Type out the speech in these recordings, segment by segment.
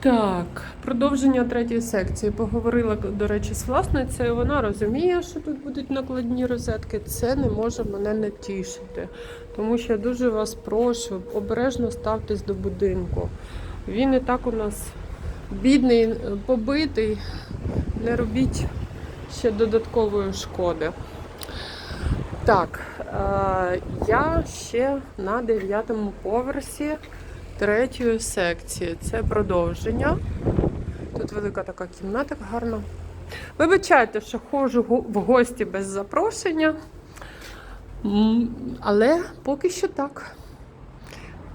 Так, продовження третьої секції. Поговорила, до речі, з власницею. Вона розуміє, що тут будуть накладні розетки. Це не може мене не тішити. Тому що я дуже вас прошу, обережно ставтесь до будинку. Він і так у нас бідний, побитий. Не робіть ще додаткової шкоди. Так, е, я ще на дев'ятому поверсі третьої секції. Це продовження. Тут велика така кімната гарна. Вибачайте, що ходжу в гості без запрошення. Але поки що так.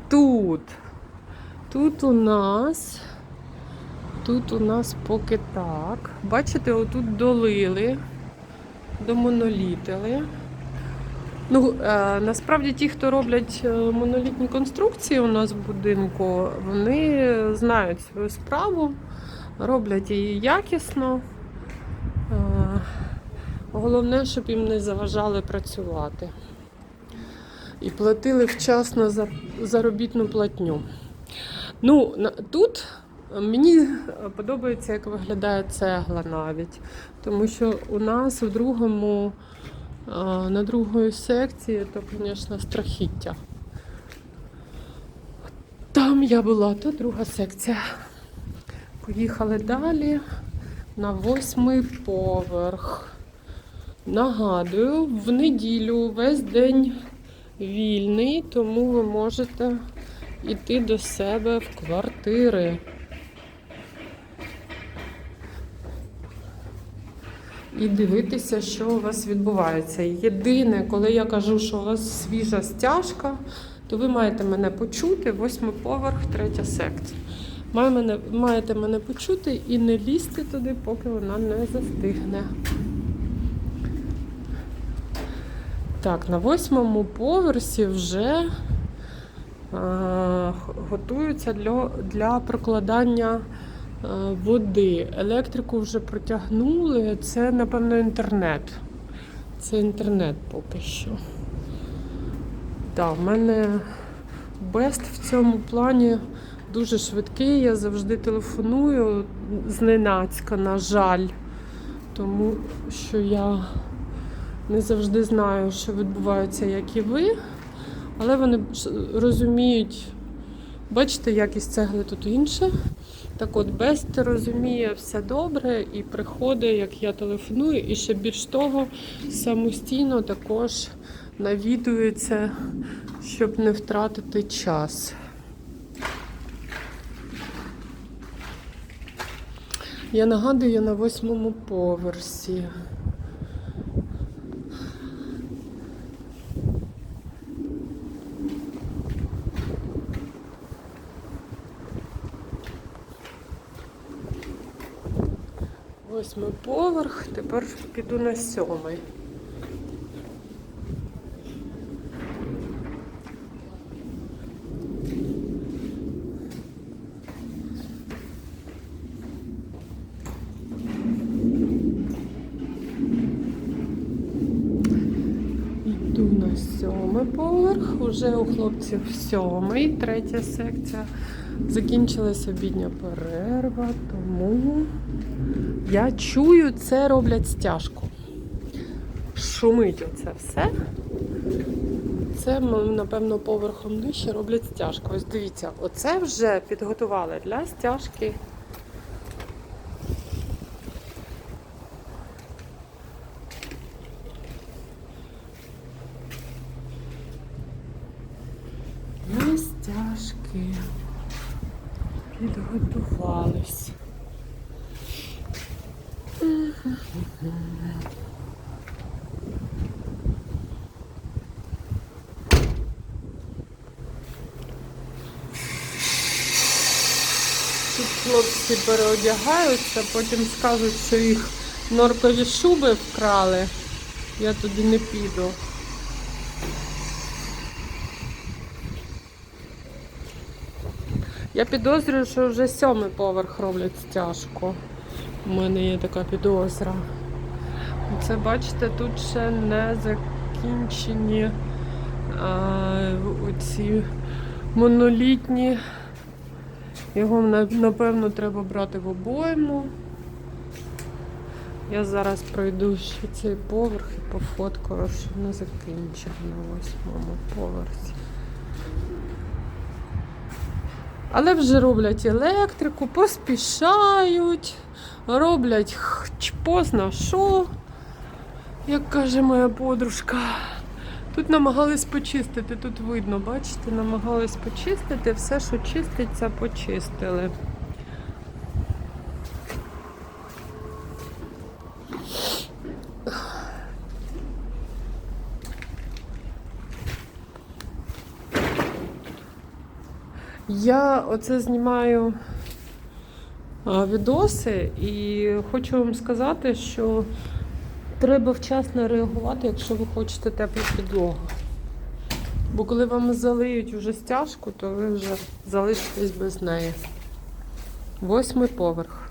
Тут. Тут у нас. Тут у нас поки так. Бачите, отут долили, домонолітили. Ну, е, насправді ті, хто роблять е, монолітні конструкції у нас в будинку, вони знають свою справу, роблять її якісно. Е, головне, щоб їм не заважали працювати. І платили вчасно за заробітну платню. Ну, тут мені подобається, як виглядає цегла навіть. Тому що у нас у другому. На другої секції, то, звісно, страхіття. Там я була, то друга секція. Поїхали далі на восьмий поверх. Нагадую, в неділю весь день вільний, тому ви можете йти до себе в квартири. І дивитися, що у вас відбувається. Єдине, коли я кажу, що у вас свіжа стяжка, то ви маєте мене почути, восьмий поверх, третя секція. Маєте мене почути і не лізти туди, поки вона не застигне. Так, на восьмому поверсі вже е, готуються для, для прокладання води. Електрику вже протягнули. Це, напевно, інтернет. Це інтернет поки що. Так, в мене Бест в цьому плані дуже швидкий. Я завжди телефоную зненацька, на жаль. Тому що я не завжди знаю, що відбувається, як і ви. Але вони розуміють, бачите, якість цегли тут інша. Так от, Бест розуміє все добре і приходить, як я телефоную, і ще більш того, самостійно також навідується, щоб не втратити час. Я нагадую, я на восьмому поверсі. Восьмий поверх, тепер піду на сьомий. Йду на сьомий поверх. Уже у хлопців сьомий, третя секція. Закінчилась обідня перерва, тому я чую, це роблять стяжку. Шумить оце все. Це, напевно, поверхом нижче роблять стяжку. Ось дивіться, оце вже підготували для стяжки. Для стяжки підготувались. Тут хлопці переодягаються, потім скажуть, що їх норкові шуби вкрали. Я туди не піду. Я підозрюю, що вже сьомий поверх роблять стяжку. У мене є така підозра. Це, бачите, тут ще не закінчені а, оці монолітні Його напевно треба брати в обойму. Я зараз пройду ще цей поверх і пофоткаю, що не закінчив на восьмому поверсі. Але вже роблять електрику, поспішають, роблять позна що, як каже моя подружка. Тут намагались почистити, тут видно, бачите, намагались почистити, все, що чиститься, почистили. Я оце знімаю відоси і хочу вам сказати, що треба вчасно реагувати, якщо ви хочете теплу підлогу. Бо коли вам залиють вже стяжку, то ви вже залишитесь без неї. Восьмий поверх.